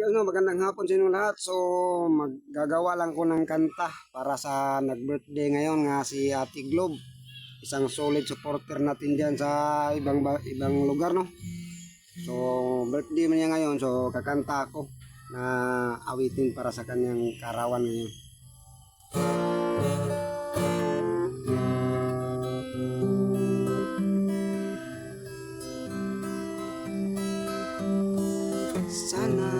guys, no, magandang hapon sa inyong lahat. So, maggagawa lang ko ng kanta para sa nag-birthday ngayon nga si Ate Globe. Isang solid supporter natin dyan sa ibang ba- ibang lugar, no? So, birthday mo niya ngayon. So, kakanta ako na awitin para sa kanyang karawan ngayon. Sana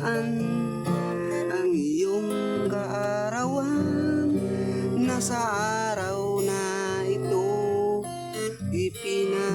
gaan Ang iyong kaarawan? Nasa araw na ito Ipinagdiriwang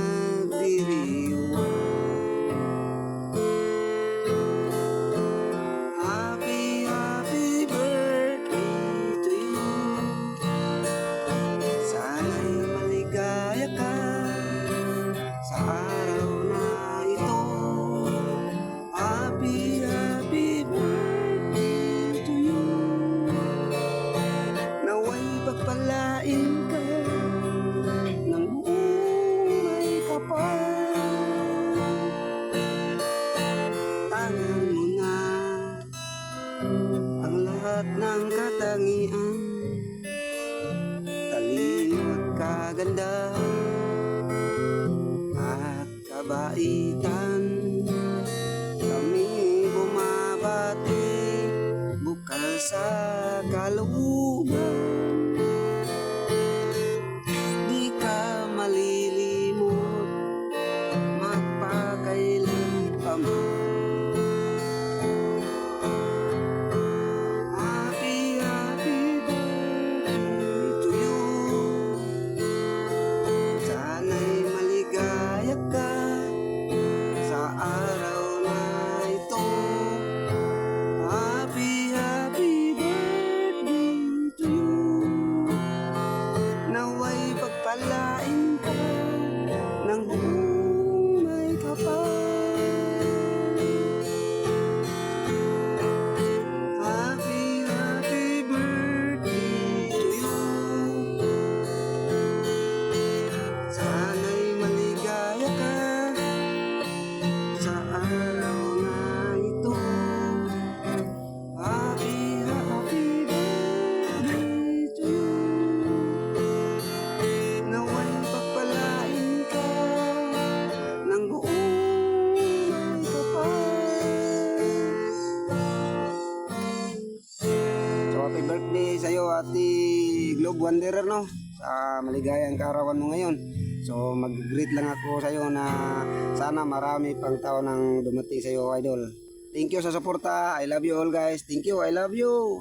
lahat ng katangian. Talino at kaganda At kabaitan. Kami bumabati. Bukal sa kalooban la Ate Globe Wanderer no sa maligayang kaarawan mo ngayon. So mag-greet lang ako sa iyo na sana marami pang tao nang dumating sa iyo idol. Thank you sa suporta. I love you all guys. Thank you. I love you.